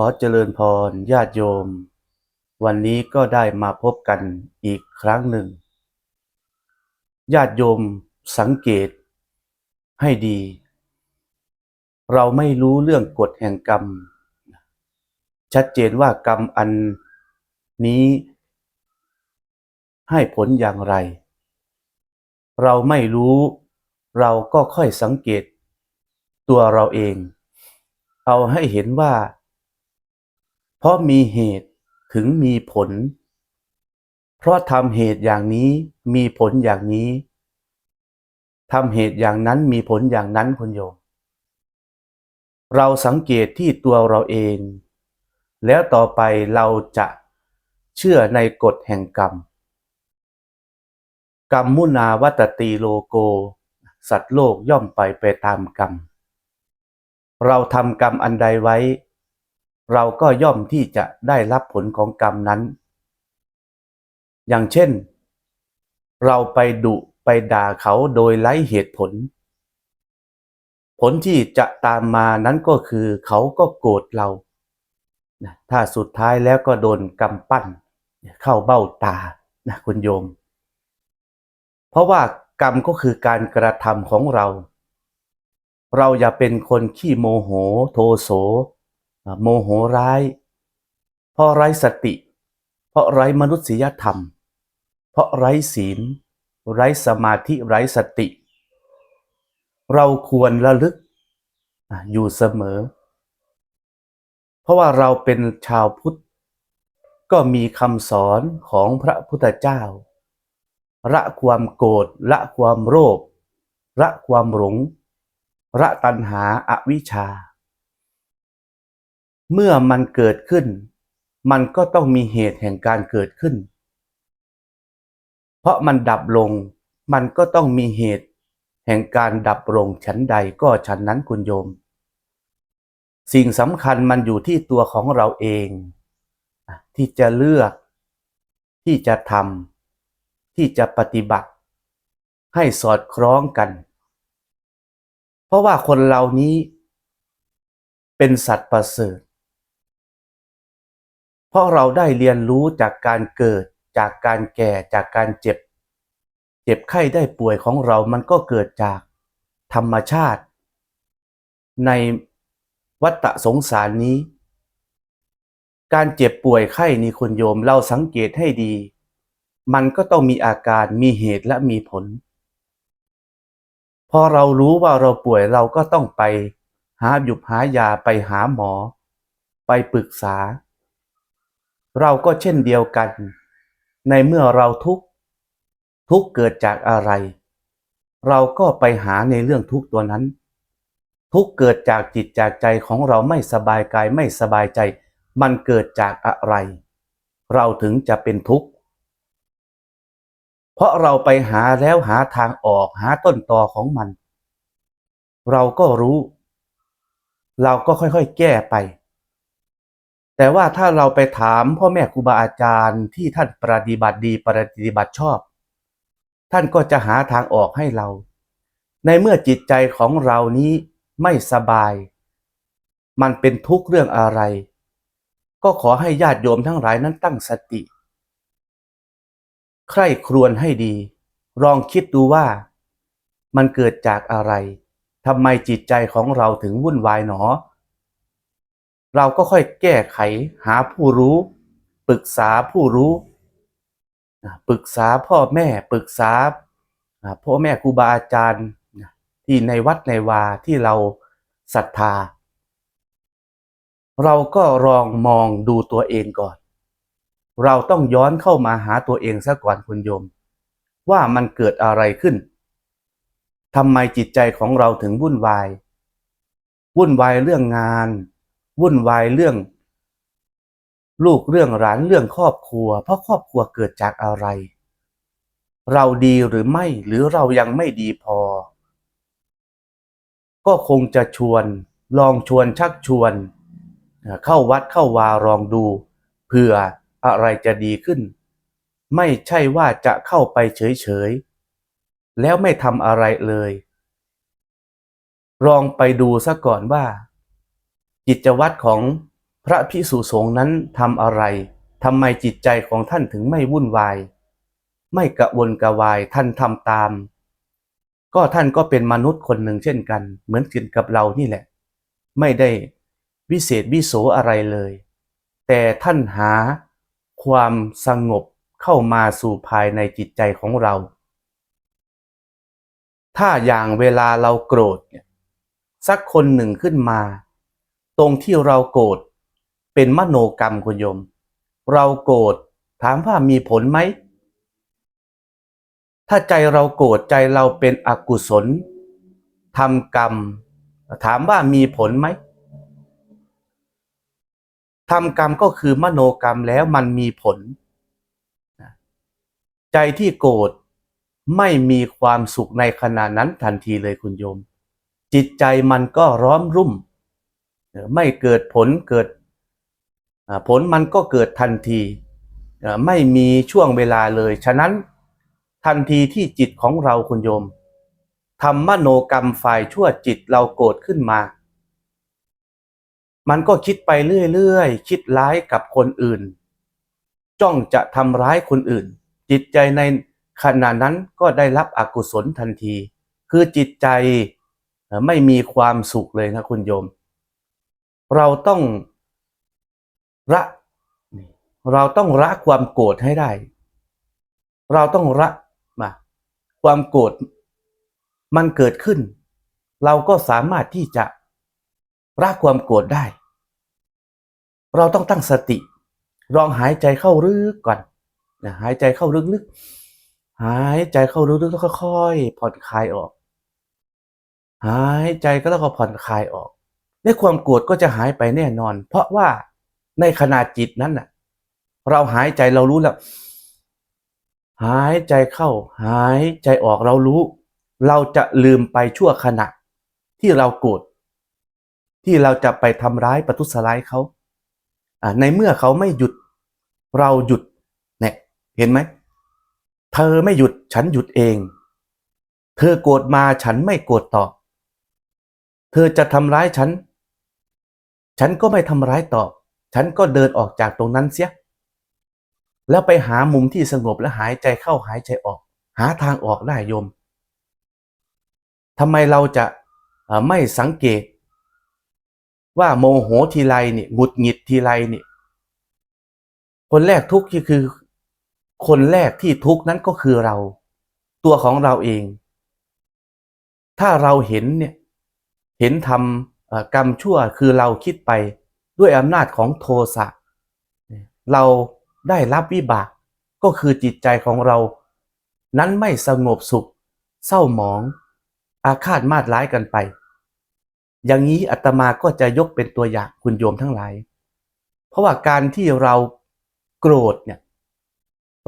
อเจริญพรญาติโยม วันนี้ก็ได้มาพบกันอีกครั้งหนึ่ง ญาติโยมสังเกตให้ดี เราไม่รู้เรื่องกฎแห่งกรรม ชัดเจนว่ากรรมอันนี้ให้ผลอย่างไร เราไม่รู้เราก็ค่อยสังเกตตัวเราเอง เอาให้เห็นว่า เพราะมีเหตุถึงมีผล เพราะทำเหตุอย่างนี้มีผลอย่างนี้ทำเหตุอย่างนั้นมีผลอย่างนั้นคุณโยม เราสังเกตที่ตัวเราเอง แล้วต่อไปเราจะเชื่อในกฎแห่งกรรม กรรมมุนาวัตตีโลโก สัตว์โลกย่อมไปไปตามกรรม เราทำกรรมอันใดไว้ เราก็ย่อมที่จะได้รับผลของกรรมนั้น อย่างเช่น เราไปดุไปด่าเขาโดยไร้เหตุผล ผลที่จะตามมานั้นก็คือเขาก็โกรธเรา ถ้าสุดท้ายแล้วก็โดนกำปั้น เข้าเบ้าตานะคุณโยม เพราะว่ากรรมก็คือการกระทำของเรา เราอย่าเป็นคนขี้โมโห โทโส โมโหร้าย เพราะไร้สติ เพราะไร้มนุษยธรรม เพราะไร้ศีล ไร้สมาธิไร้สติ เราควรระลึกอยู่เสมอ เพราะว่าเราเป็นชาวพุทธ ก็มีคำสอนของพระพุทธเจ้า ละความโกรธละความโลภละความหลงละตัณหาอาวิชชา เมื่อมันเกิดขึ้น มันก็ต้องมีเหตุแห่งการเกิดขึ้น เพราะมันดับลง มันก็ต้องมีเหตุ แห่งการดับลงฉันใดก็ฉันนั้นคุณโยม สิ่งสำคัญมันอยู่ที่ตัวของเราเอง ที่จะเลือก ที่จะทำที่จะปฏิบัติ ให้สอดคล้องกัน เพราะว่าคนเหล่านี้ เป็นสัตว์ประเสริฐ เพราะเราได้เรียนรู้จากการเกิด จากการแก่จากการเจ็บ เจ็บไข้ได้ป่วยของเรามันก็เกิดจากธรรมชาติ ในวัฏสงสารนี้ การเจ็บป่วยไข้นี่คุณโยมเราสังเกตให้ดี มันก็ต้องมีอาการมีเหตุและมีผล พอเรารู้ว่าเราป่วยเราก็ต้องไป หาหยุบหายาไปหาหมอ ไปปรึกษา เราก็เช่นเดียวกัน ในเมื่อเราทุกข์ทุกข์เกิดจากอะไร เราก็ไปหาในเรื่องทุกข์ตัวนั้น ทุกข์เกิดจากจิตจากใจของเราไม่สบายกายไม่สบายใจ มันเกิดจากอะไร เราถึงจะเป็นทุกข์เพราะเราไปหาแล้วหาทางออกหาต้นตอของมัน เราก็รู้ เราก็ค่อยๆแก้ไป แต่ว่าถ้าเราไปถามพ่อแม่ครูบาอาจารย์ที่ท่านปฏิบัติดีปฏิบัติชอบ ท่านก็จะหาทางออกให้เรา ในเมื่อจิตใจของเรานี้ไม่สบาย มันเป็นทุกข์เรื่องอะไร ก็ขอให้ญาติโยมทั้งหลายนั้นตั้งสติ ใคร่ครวญให้ดี ลองคิดดูว่า มันเกิดจากอะไรทำไมจิตใจของเราถึงวุ่นวายหนอ เราก็ค่อยแก้ไขหาผู้รู้ ปรึกษาผู้รู้ปรึกษาพ่อแม่ปรึกษาพ่อแม่ครูบาอาจารย์ที่ในวัดในวาที่เราศรัทธา เราก็ลองมองดูตัวเองก่อน เราต้องย้อนเข้ามาหาตัวเองซะก่อนคุณโยม ว่ามันเกิดอะไรขึ้นทำไมจิตใจของเราถึงวุ่นวาย วุ่นวายเรื่องงาน วุ่นวายเรื่อง ลูกเรื่องหลานเรื่องครอบครัว เพราะครอบครัวเกิดจากอะไร เราดีหรือไม่หรือเรายังไม่ดีพอ ก็คงจะชวน ลองชวนชักชวน เข้าวัดเข้าวาลองดูเผื่ออะไรจะดีขึ้น ไม่ใช่ว่าจะเข้าไปเฉยๆแล้วไม่ทำอะไรเลย ลองไปดูซะก่อนว่า กิจวัตรของพระพิสุสงฆ์นั้นทำอะไรทำไมจิตใจของท่านถึงไม่วุ่นวาย ไม่กระวนกระวายท่านทำตาม ก็ท่านก็เป็นมนุษย์คนหนึ่งเช่นกัน เหมือนกันกับเรานี่แหละ ไม่ได้วิเศษวิโสอะไรเลย แต่ท่านหาความสงบเข้ามาสู่ภายในจิตใจของเรา ถ้าอย่างเวลาเราโกรธเนี่ยสักคนหนึ่งขึ้นมา ตรงที่เราโกรธเป็นมโนกรรมคุณโยม เราโกรธถามว่ามีผลไหม ถ้าใจเราโกรธใจเราเป็นอกุศลทำกรรม ถามว่ามีผลไหมทำกรรมก็คือมโนกรรมแล้วมันมีผล ใจที่โกรธไม่มีความสุขในขณะนั้นทันทีเลยคุณโยม จิตใจมันก็ร้อมรุ่ม ไม่เกิดผลเกิดผลมันก็เกิดทันทีไม่มีช่วงเวลาเลย ฉะนั้นทันทีที่จิตของเราคุณโยมทำมโนกรรมฝ่ายชั่วจิตเราโกรธขึ้นมา มันก็คิดไปเรื่อยๆ คิดร้ายกับคนอื่น จ้องจะทำร้ายคนอื่น จิตใจในขณะนั้นก็ได้รับอกุศลทันที คือจิตใจไม่มีความสุขเลยนะคุณโยม เราต้องละเราต้องละความโกรธให้ได้ เราต้องละมาความโกรธมันเกิดขึ้น เราก็สามารถที่จะละความโกรธได้ เราต้องตั้งสติ ลองหายใจเข้าลึกก่อนนะหายใจเข้าลึกๆหายใจเข้าลึกๆแล้วค่อยๆผ่อนคลายออก หายใจก็แล้วก็ผ่อนคลายออก ในความโกรธก็จะหายไปแน่นอน เพราะว่าในขณะจิตนั้นน่ะ เราหายใจเรารู้แล้ว หายใจเข้า หายใจออกเรารู้ เราจะลืมไปชั่วขณะ ที่เราโกรธที่เราจะไปทำร้ายประทุษร้ายเขาอ่าในเมื่อเขาไม่หยุด เราหยุดเนี่ยเห็นไหม เธอไม่หยุดฉันหยุดเอง เธอโกรธมาฉันไม่โกรธตอบ เธอจะทำร้ายฉัน ฉันก็ไม่ทำร้ายตอบ ฉันก็เดินออกจากตรงนั้นเสีย แล้วไปหามุมที่สงบและหายใจเข้าหายใจออก หาทางออกได้โยมทำไมเราจะไม่สังเกต ว่าโมโหทีไรนี่หงุดหงิดทีไรนี่ คนแรกทุกข์คือ คนแรกที่ทุกข์นั้นก็คือเรา ตัวของเราเอง ถ้าเราเห็นเนี่ย เห็นทำ กรรมชั่วคือเราคิดไปด้วยอำนาจของโทสะเราได้รับวิบากก็คือจิตใจของเรา นั้นไม่สงบสุข เศร้าหมอง อาฆาตมาดร้ายกันไป อย่างนี้อาตมาก็จะยกเป็นตัวอย่างคุณโยมทั้งหลาย เพราะว่าการที่เราโกรธเนี่ย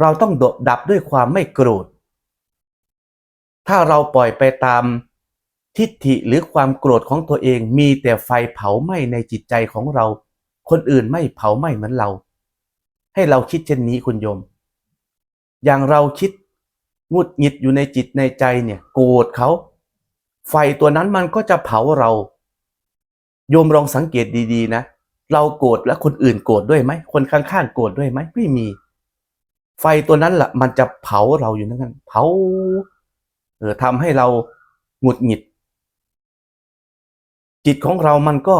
เราต้องดับด้วยความไม่โกรธ ถ้าเราปล่อยไปตาม ทิฏฐิหรือความโกรธของตัวเองมีแต่ไฟเผาไหม้ในจิตใจของเรา คนอื่นไม่เผาไหม้เหมือนเรา ให้เราคิดเช่นนี้คุณโยม อย่างเราคิดงุดหงิดอยู่ในจิตในใจเนี่ย โกรธเขา ไฟตัวนั้นมันก็จะเผาเรา โยมลองสังเกตดีๆ นะ เราโกรธแล้วคนอื่นโกรธด้วยไหม คนข้างๆโกรธด้วยไหมไม่มี ไฟตัวนั้นแหละมันจะเผาเราอยู่นั่นกันเผาเออทำให้เราหงุดหงิด จิตของเรามันก็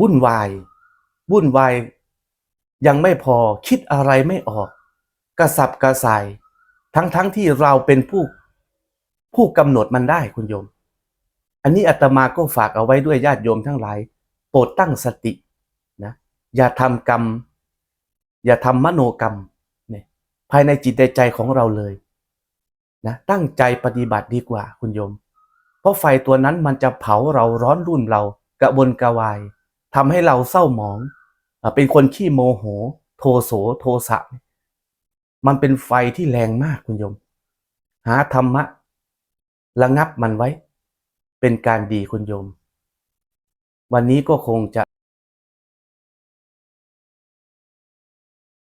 วุ่นวายวุ่นวายยังไม่พอคิดอะไรไม่ออก กระสับกระส่าย ทั้งๆทที่เราเป็นผู้ผู้กำหนดมันได้คุณโยม อันนี้อาตมาก็ฝากเอาไว้ด้วยญาติโยมทั้งหลาย โปรดตั้งสตินะอย่าทำกรรม อย่าทำมโนกรรมเนี่ยภายในจิตในใจของเราเลยนะตั้งใจปฏิบัติดีกว่าคุณโยม เพราะไฟตัวนั้นมันจะเผาเราร้อนรุ่นเรา กระวนกระวายทำให้เราเศร้าหมอง เป็นคนขี้โมโห โทโสโทสะ มันเป็นไฟที่แรงมากคุณโยม หาธรรมะ ระงับมันไว้ เป็นการดีคุณโยม วันนี้ก็คงจะ